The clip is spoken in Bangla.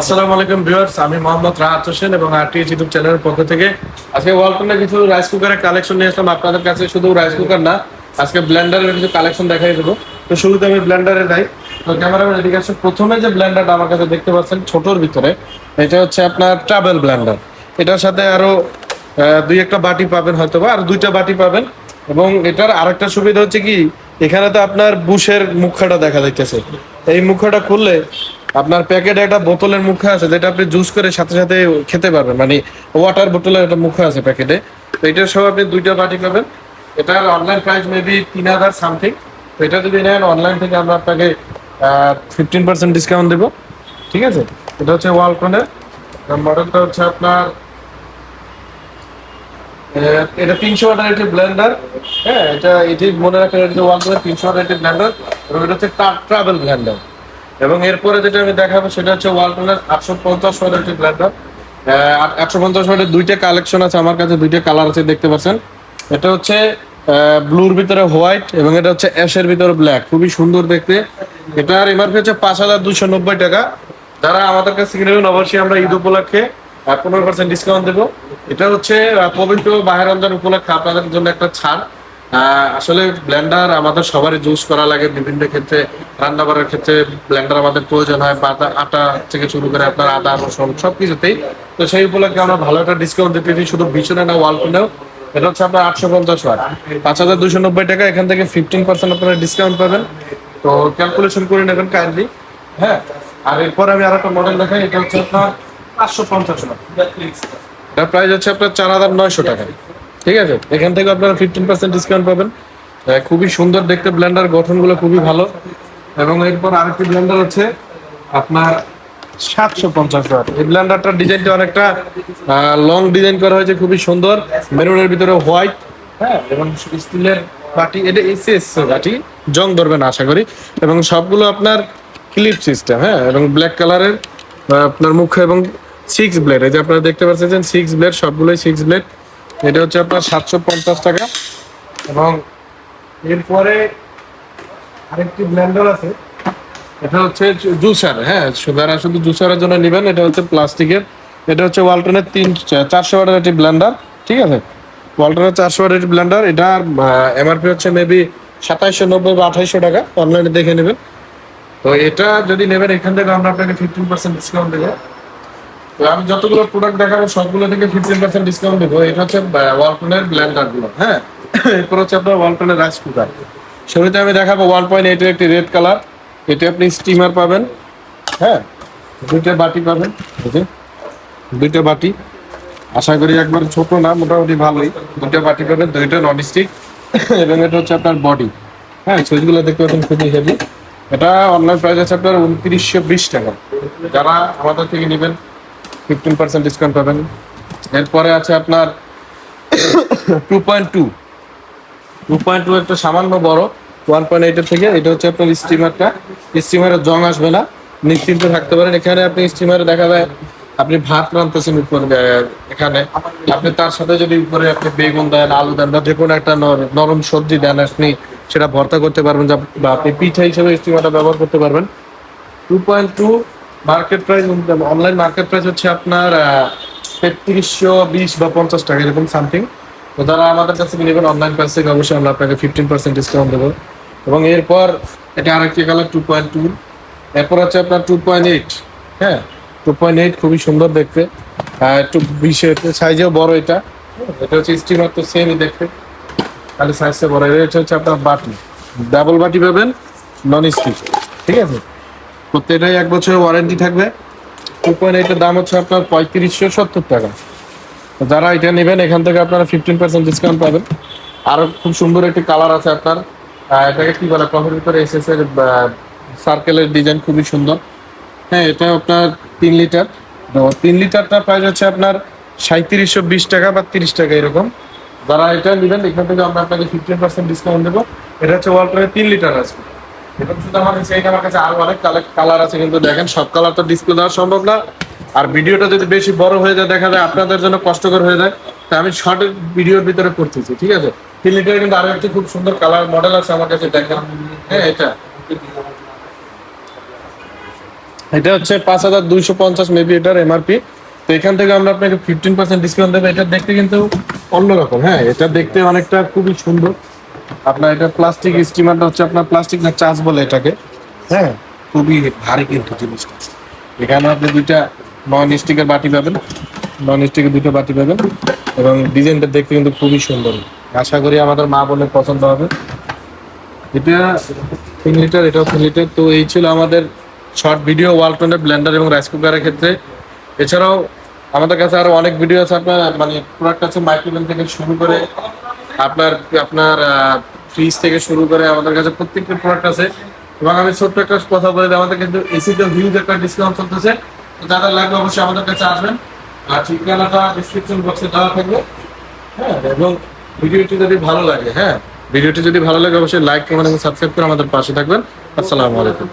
আসসালামু আলাইকুম ভিউয়ার্স আমি মোহাম্মদ রাহাত হোসেন এবং আরটিএইচ ইউটিউব চ্যানেলের পক্ষ থেকে আজকে ওয়ালটনে কিছু রাইস কুকারের কালেকশন নিয়ে আসলাম। আপনাদের কাছে শুধু রাইস কুকার না আজকে ব্লেন্ডারের কিছু কালেকশন দেখাই দেবো। তো শুরুতে আমি ব্লেন্ডারে যাই। তো ক্যামেরাম্যান এদিকে আসছে প্রথমে যে ব্লেন্ডারটা আমার কাছে দেখতে পাচ্ছেন ছোটোর ভিতরে এটা হচ্ছে আপনার ট্রাভেল ব্লেন্ডার এটার সাথে আরও আহ, দুই একটা বাটি পাবেন হয়তো বা আর দুইটা বাটি পাবেন। এবং এটার আরেকটা সুবিধা হচ্ছে কি এখানে তো আপনার বুশের মুখাটা দেখা যাইতেছে। এই মুখাটা খুললে আপনার প্যাকেটে একটা বোতলের মুখে আছে, যেটা আপনি জুস করে সাথে সাথে খেতে পারবেন। মানে ওয়াটার বোতলের একটা মুখা আছে প্যাকেটে। তো এটার সহ আপনি দুইটা বাটি পাবেন। এটার অনলাইন প্রাইস মেবি তিন হাজার সামথিং তো এটা যদি নেন অনলাইন থেকে আমরা আপনাকে ফিফটিন পার্সেন্ট ডিসকাউন্ট দেবো। ঠিক আছে? এটা হচ্ছে ওয়ালটনের মডেলটা হচ্ছে আপনার এটা তিনশো ওয়াটার একটি ব্লেন্ডার হ্যাঁ এটা, এটি মনে রাখেন, এটা ওয়ালটনের তিনশো ওয়াটার একটি ব্লেন্ডার এবং এটা হচ্ছে ট্রাভেল ব্লেন্ডার এবং এরপরে যেটা আমি দেখাবো সেটা হচ্ছে ওয়ালটনের আটশো পঞ্চাশ ওয়াটের একটি ব্লেন্ডার একশো পঞ্চাশ ওয়াটের দুইটা কালেকশন আছে, আমার কাছে দুইটা কালার আছে, দেখতে পাচ্ছেন। এটা হচ্ছে ব্লুর ভিতরে হোয়াইট এবং এটা হচ্ছে অ্যাশের ভিতরে ব্ল্যাক খুবই সুন্দর দেখতে। এটার এমআরপি হচ্ছে পাঁচ হাজার দুশো নব্বই টাকা। যারা আমাদের কাছে কিনবেন অবশ্যই আমরা ঈদ উপলক্ষে পনেরো পার্সেন্ট ডিসকাউন্ট দেবো। এটা হচ্ছে পবিত্র বাহের রমজান উপলক্ষে আপনাদের জন্য একটা ছাড়। আসলে ব্লেন্ডার আমাদের সবারই জুস করা লাগে বিভিন্ন ক্ষেত্রে রান্না করার ক্ষেত্রে ব্লেন্ডার আমাদের প্রয়োজন হয় বাটা আটা থেকে শুরু করে আপনার আদা, রসুন সব কিছুতেই তো সেই উপলক্ষে আমরা ভালো একটা ডিসকাউন্ট দিতেছি শুধু বিছনে না ওয়ালটনেও এটা হচ্ছে আপনার আটশো পঞ্চাশ ওয়াট পাঁচ হাজার দুশো নব্বই টাকা, এখান থেকে ফিফটিন পার্সেন্ট আপনারা ডিসকাউন্ট পাবেন। তো ক্যালকুলেশন করে নেবেন কাইন্ডলি হ্যাঁ আর এরপর আমি আর একটা মডেল দেখাই, এটা হচ্ছে আপনার পাঁচশো পঞ্চাশ ওয়াট এটার প্রাইস হচ্ছে আপনার চার হাজার নয়শো টাকা। ঠিক আছে? এখান থেকে আপনারা ফিফটিন পার্সেন্ট ডিসকাউন্ট পাবেন। খুবই সুন্দর দেখতে ব্লেন্ডার গঠনগুলো খুবই ভালো। এবং এরপর আরেকটি ব্লেন্ডার হচ্ছে আপনার সাতশো পঞ্চাশ টাকা। এই ব্লেন্ডারটার ডিজাইনটা অনেকটা লং ডিজাইন করা হয়েছে খুবই সুন্দর। মেরুনের ভিতরে হোয়াইট হ্যাঁ? এবং স্টিলের বাটি এটা এসএস বাটি জং ধরবে না আশা করি। এবং সবগুলো আপনার ক্লিপ সিস্টেম হ্যাঁ? এবং ব্ল্যাক কালারের আপনার মুখ এবং সিক্স ব্লেড এই যে আপনারা দেখতে পাচ্ছেন সিক্স ব্লেড সবগুলোই সিক্স ব্লেড এটা হচ্ছে আপনার সাতশো পঞ্চাশ টাকা। এবং এরপরে আরেকটি ব্লেন্ডার আছে। এটা হচ্ছে জুসার হ্যাঁ যারা শুধু জুসারের জন্য নেবেন। এটা হচ্ছে প্লাস্টিকের। এটা হচ্ছে ওয়ালটনের তিন চারশো ওয়াটের একটি ব্লেন্ডার ঠিক আছে? ওয়ালটনের চারশো ওয়াটের একটি ব্লেন্ডার এটার এমআরপি হচ্ছে মেবি সাতাইশশো নব্বই বা আঠাইশশো টাকা। অনলাইনে দেখে নেবেন। তো এটা যদি নেবেন, এখান থেকে আমরা আপনাকে ফিফটিন পার্সেন্ট ডিসকাউন্ট দেবো। আমি যতগুলো প্রোডাক্ট দেখাবো, সবগুলো থেকে ফিফটিন পার্সেন্ট ডিসকাউন্ট দেবো। এটা হচ্ছে ওয়ালটনের ব্লেন্ডারগুলো হ্যাঁ? এরপর হচ্ছে আপনার ওয়ালটনের রাইস কুকার শুরুতে আমি দেখাবো ওয়ান পয়েন্ট এইটের একটি রেড কালার এটা আপনি স্টিমার পাবেন হ্যাঁ? দুইটা বাটি পাবেন যে, দুইটা বাটি। আশা করি একবার ছোট না, মোটামুটি ভালোই। দুইটা বাটি পাবেন, দুইটা নন স্টিক এবং এটা হচ্ছে আপনার বডি হ্যাঁ সুইচগুলো দেখতে পাচ্ছেন, খুবই হেভি এটা অনলাইন প্রাইস আছে আপনার উনত্রিশশো বিশ টাকা। যারা আমাদের থেকে নেবেন ফিফটিন পার্সেন্ট ডিসকাউন্ট পাবেন। এরপরে আছে আপনার two point two two point two একটা সামান্য বড় ওয়ান পয়েন্ট এইটের থেকে, এটা হচ্ছে আপনার স্টিমারটা স্টিমারের জং আসবে না, নিশ্চিন্ত থাকতে পারেন। এখানে আপনি স্টিমারে দেখা যায়, আপনি ভাত রাঁধতেছেন উপর, এখানে। আপনি তার সাথে যদি উপরে আপনি বেগুন দেন, আলু দেন, বা যে কোনো একটা নর- নরম সবজি দেন আপনি, সেটা ভর্তা করতে পারবেন বা আপনি পিঠা হিসেবে স্টিমারটা ব্যবহার করতে পারবেন। Two point two market price online market price হচ্ছে আপনার তেত্রিশশো বিশ বা পঞ্চাশ টাকা, এরকম সামথিং তো তারা আমাদের কাছে নেবেন অনলাইন প্রাইস থেকে অবশ্যই আমরা আপনাকে ফিফটিন পার্সেন্ট ডিসকাউন্ট দেবো। এবং এরপর এটা আরেকটি কালার টু পয়েন্ট টু এরপর হচ্ছে আপনার টু পয়েন্ট এইট হ্যাঁ টু পয়েন্ট এইট খুবই সুন্দর দেখতে। একটু বিশে সাইজেও বড় এটা। এটা হচ্ছে স্টিমার তো সেমই দেখতে। খালি সাইজটা বড়। এটা হচ্ছে আপনার বাটি। ডাবল বাটি পাবেন নন স্টিক ঠিক আছে? প্রত্যেকটাই এক বছরের ওয়ারেন্টি থাকবে। টু পয়েন্ট এইটের দাম হচ্ছে আপনার পঁয়ত্রিশশো সত্তর টাকা। যারা এটা নেবেন, এখান থেকে আপনারা ফিফটিন পার্সেন্ট ডিসকাউন্ট পাবেন। আরও খুব সুন্দর একটি কালার আছে আপনার। এটাকে কি বলে? কফির ভিতরে এসএস এর সার্কেলের ডিজাইন খুবই সুন্দর। হ্যাঁ এটা আপনার তিন লিটার তিন লিটারটা প্রাইস হচ্ছে আপনার সাঁত্রিশশো বিশ টাকা বা তিরিশ টাকা এরকম। যারা এটা নেবেন, এখান থেকে আমরা আপনাকে ফিফটিন পার্সেন্ট ডিসকাউন্ট দেবো। এটা হচ্ছে ওয়ালটনের তিন লিটার আছে। কালার আছে, কিন্তু দেখেন সব কালার তো ডিসপ্লে দেওয়া সম্ভব না। আর ভিডিওটা যদি বেশি বড় হয়ে যায়, দেখা যায় আপনাদের জন্য কষ্টকর হয়ে যায়। তাই আমি শর্ট ভিডিওর ভিতরে করতেছি, ঠিক আছে? লিটার কিন্তু আরও একটি খুব সুন্দর কালার মডেল আছে আমার কাছে, দেখেন। হ্যাঁ এটা। এটা হচ্ছে পাঁচ হাজার দুইশো পঞ্চাশ মেবি এটার এমআরপি তো এখান থেকে আমরা আপনাকে ফিফটিন পার্সেন্ট ডিসকাউন্ট দেবো। এটা দেখতে কিন্তু অন্যরকম হ্যাঁ এটা দেখতে অনেকটা খুবই সুন্দর। আপনার এটা প্লাস্টিক স্টিমারটা হচ্ছে আপনার প্লাস্টিক না চার্জ বলে এটাকে? হ্যাঁ। খুবই ভারী কিন্তু জিনিসটা। এখানে আপনি দুইটা নন স্টিকের বাটি পাবেন। নন স্টিকের দুটো বাটি পাবেন। এবং ডিজাইনটা দেখতে কিন্তু খুবই সুন্দর। আশা করি আমাদের মা বোনের পছন্দ হবে। এটা তিন লিটার এটাও তিন লিটার তো এই ছিল আমাদের শর্ট ভিডিও ওয়ালটনের ব্লেন্ডার এবং রাইস কুকারের ক্ষেত্রে। এছাড়াও আমাদের কাছে আরও অনেক ভিডিও আছে আপনার মানে প্রোডাক্ট আছে মাইক্রোওভেন থেকে শুরু করে আপনার আপনার ফ্রিজ থেকে শুরু করে আমাদের কাছে প্রত্যেকটা প্রোডাক্ট আছে। এবং আমি ছোট্ট একটা কথা বলে দিই, আমাদের কিন্তু এসিতে হিউজ একটা ডিসকাউন্ট চলতেছে। তো যাদের লাগবে অবশ্যই আমাদের কাছে আসবেন। আর ঠিকানাটা ডিসক্রিপশন বক্সে দেওয়া থাকবে। হ্যাঁ এবং ভিডিওটি যদি ভালো লাগে হ্যাঁ ভিডিওটি যদি ভালো লাগে, অবশ্যই লাইক কমেন্ট এবং সাবস্ক্রাইব করে আমাদের পাশে থাকবেন। আসসালামু আলাইকুম।